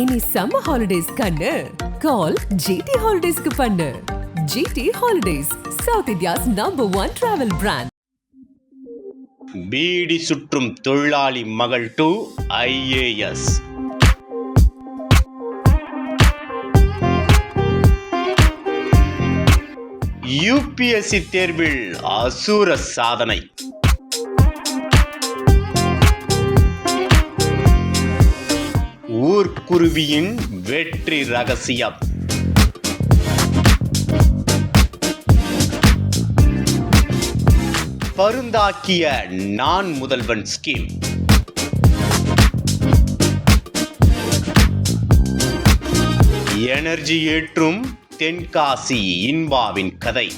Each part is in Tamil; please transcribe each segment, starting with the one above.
இனி சம்மர் ஹாலிடேஸ் கண்ணு. கால் ஜிடி ஹாலிடேஸ்க்கு பண்ணு. G T holidays South India's number one travel brand beedi சுற்றும் தொழிலாளி மகள் டு ஐஏஎஸ். யூபிஎஸ்சி தேர்வில் அசூர சாதனை. ஊர்க்குருவியின் வெற்றி ரகசியம். பருந்தாக்கிய நான் முதல்வன் ஸ்கீம். எனர்ஜி ஏற்றும் தென்காசி இன்பாவின் கதை.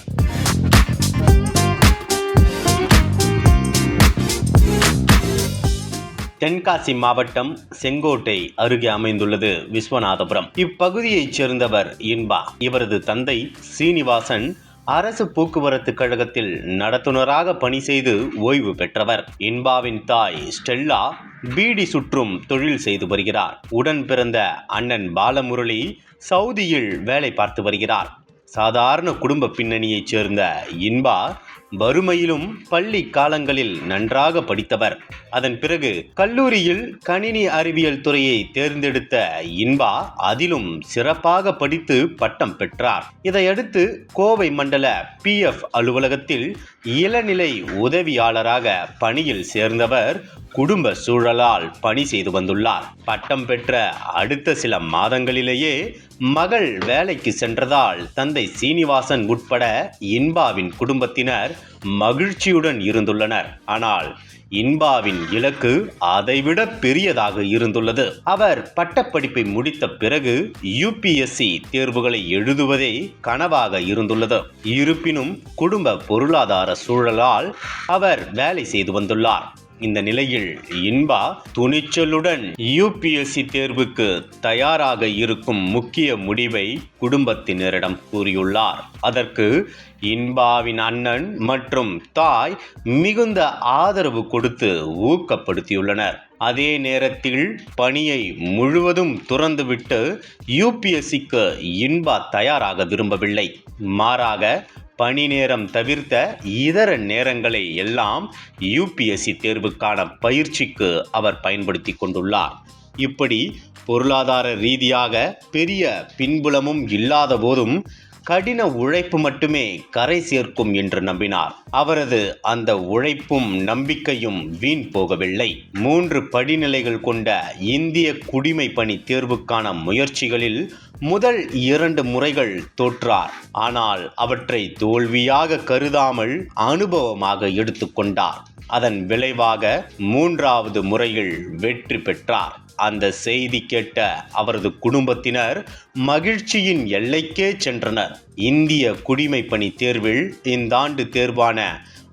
தென்காசி மாவட்டம் செங்கோட்டை அருகே அமைந்துள்ளது விஸ்வநாதபுரம். இப்பகுதியைச் சேர்ந்தவர் இன்பா. இவரது தந்தை சீனிவாசன் அரசு போக்குவரத்து கழகத்தில் நடத்துனராக பணி செய்து ஓய்வு பெற்றவர். இன்பாவின் தாய் ஸ்டெல்லா பீடி சுற்றும் தொழில் செய்து வருகிறார். உடன் பிறந்த அண்ணன் பாலமுரளி சவுதியில் வேலை பார்த்து வருகிறார். சாதாரண குடும்ப பின்னணியைச் சேர்ந்த இன்பா வறுமையிலும் பள்ளி காலங்களில் நன்றாக படித்தவர். அதன் பிறகு கல்லூரியில் கணினி அறிவியல் துறையை தேர்ந்தெடுத்த இன்பா அதிலும் சிறப்பாக படித்து பட்டம் பெற்றார். இதையடுத்து கோவை மண்டல பிஎஃப் அலுவலகத்தில் இளநிலை உதவியாளராக பணியில் சேர்ந்தவர் குடும்ப சூழலால் பணி செய்து வந்துள்ளார். பட்டம் பெற்ற அடுத்த சில மாதங்களிலேயே மகள் வேலைக்கு சென்றதால் தந்தை சீனிவாசன் உட்பட இன்பாவின் குடும்பத்தினர் மகிழ்ச்சியுடன் இருந்துள்ளனர். ஆனால் இன்பாவின் இலக்கு அதைவிட பெரியதாக இருந்துள்ளது. அவர் பட்டப்படிப்பை முடித்த பிறகு யூபிஎஸ்சி தேர்வுகளை எழுதுவதே கனவாக இருந்துள்ளது. இருப்பினும் குடும்ப பொருளாதார சூழலால் அவர் வேலை செய்து வந்துள்ளார். இந்த நிலையில் இன்பா துணிச்சலுடன் யூபிஎஸ்சி தேர்வுக்கு தயாராக இருக்கும் முக்கிய முடிவை குடும்பத்தினரிடம் கூறியுள்ளார். அதற்கு இன்பாவின் அண்ணன் மற்றும் தாய் மிகுந்த ஆதரவு கொடுத்து ஊக்கப்படுத்தியுள்ளனர். அதே நேரத்தில் பணியை முழுவதும் துறந்துவிட்டு யூபிஎஸ்சிக்கு இன்பா தயாராக விரும்பவில்லை. மாறாக பணி நேரம் தவிர்த்த இதர நேரங்களை எல்லாம் யூபிஎஸ்சி தேர்வுக்கான பயிற்சிக்கு அவர் பயன்படுத்தி கொண்டுள்ளார். இப்படி பொருளாதார ரீதியாக பெரிய பின்புலமும் இல்லாத போதும் கடின உழைப்பு மட்டுமே கரை சேர்க்கும் என்று நம்பினார். அவரது அந்த உழைப்பும் நம்பிக்கையும் வீண் போகவில்லை. மூன்று படிநிலைகள் கொண்ட இந்திய குடிமை பணி தேர்வுக்கான முயற்சிகளில் முதல் இரண்டு முறைகள் தோற்றார். ஆனால் அவற்றை தோல்வியாக கருதாமல் அனுபவமாக எடுத்துக்கொண்டார் அதன் விளைவாக மூன்றாவது முறையில் வெற்றி பெற்றார். அந்த செய்தி கேட்ட அவரது குடும்பத்தினர் மகிழ்ச்சியின் எல்லைக்கே சென்றனர். இந்திய குடிமை பணி தேர்வில் இந்த ஆண்டு தேர்வான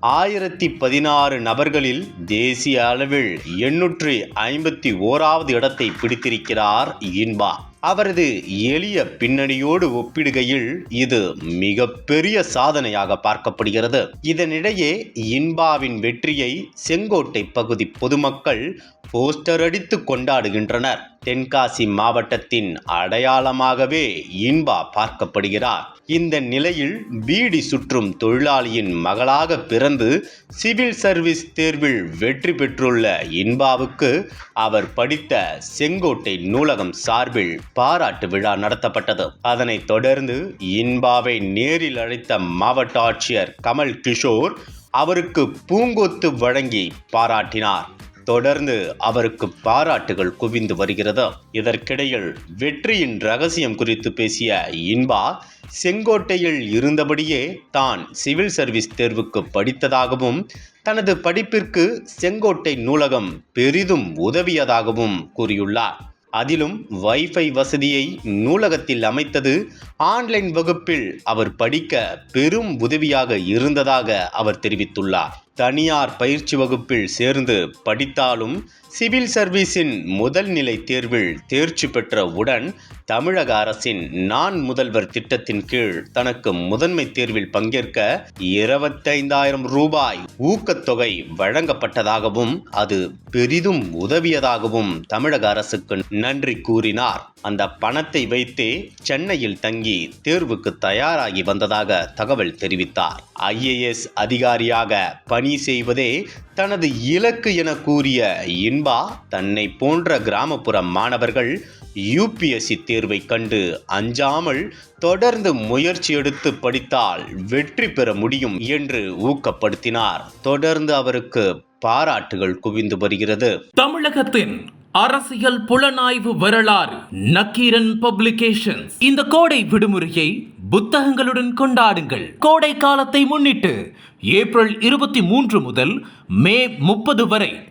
ஆயிரத்தி பதினாறு நபர்களில் தேசிய அளவில் எண்ணூற்றி ஐம்பத்தி ஓராவது இடத்தை பிடித்திருக்கிறார் இன்பா. அவரது எளிய பின்னணியோடு ஒப்பிடுகையில் இது மிகப்பெரிய சாதனையாக பார்க்கப்படுகிறது. இதனிடையே இன்பாவின் வெற்றியை செங்கோட்டை பகுதி பொதுமக்கள் போஸ்டர் அடித்து கொண்டாடுகின்றனர். தென்காசி மாவட்டத்தின் அடையாளமாகவே இன்பா பார்க்கப்படுகிறார். இந்த நிலையில் பீடி சுற்றும் தொழிலாளியின் மகளாக பிறந்து சிவில் சர்வீஸ் தேர்வில் வெற்றி பெற்றுள்ள இன்பாவுக்கு அவர் படித்த செங்கோட்டை நூலகம் சார்பில் பாராட்டு விழா நடத்தப்பட்டது. அதனைத் தொடர்ந்து இன்பாவை நேரில் அழைத்த மாவட்ட ஆட்சியர் கமல் கிஷோர் அவருக்கு பூங்கொத்து வழங்கி பாராட்டினார். தொடர்ந்து அவருக்கு பாராட்டுகள் குவிந்து வருகிறது? இதற்கிடையில் வெற்றியின் ரகசியம் குறித்து பேசிய இன்பா செங்கோட்டையில் இருந்தபடியே தான் சிவில் சர்வீஸ் தேர்வுக்கு படித்ததாகவும் தனது படிப்பிற்கு செங்கோட்டை நூலகம் பெரிதும் உதவியதாகவும் கூறியுள்ளார். அதிலும் வைஃபை வசதியை நூலகத்தில் அமைத்தது ஆன்லைன் வகுப்பில் அவர் படிக்க பெரும் உதவியாக இருந்ததாக அவர் தெரிவித்துள்ளார். தனியார் பயிற்சி வகுப்பில் சேர்ந்து படித்தாலும் சிவில் சர்வீஸின் முதல் நிலை தேர்வில் தேர்ச்சி பெற்ற உடன் தமிழக அரசின் நான் முதல்வர் திட்டத்தின் கீழ் தனக்கு முதன்மை தேர்வில் பங்கேற்க இருபத்தைந்தாயிரம் ரூபாய் ஊக்கத்தொகை வழங்கப்பட்டதாகவும் அது பெரிதும் உதவியதாகவும் தமிழக அரசுக்கு நன்றி கூறினார். அந்த பணத்தை வைத்தே சென்னையில் தங்கி தேர்வுக்கு தயாராகி வந்ததாக தகவல் தெரிவித்தார். ஐஏஎஸ் அதிகாரியாக பணி செய்வதே தனது இலக்கு என கூறிய இன்ப தன்னை போன்ற கிராமப்புற மாணவர்கள் யூபிஎஸ்சி தேர்வை கண்டு அஞ்சாமல் தொடர்ந்து முயற்சி எடுத்து படித்தால் வெற்றி பெற முடியும் என்று ஊக்கப்படுத்தினார். தொடர்ந்து அவருக்கு பாராட்டுகள் குவிந்து வருகிறது. தமிழகத்தின் அரசியல் புலனாய்வு வரலாறு நக்கீரன் பப்ளிகேஷன்ஸ். இந்த கோடை விடுமுறையை புத்தகங்களுடன் கொண்டாடுங்கள். கோடை காலத்தை முன்னிட்டு ஏப்ரல் இருபத்தி மூன்று முதல் மே முப்பது வரை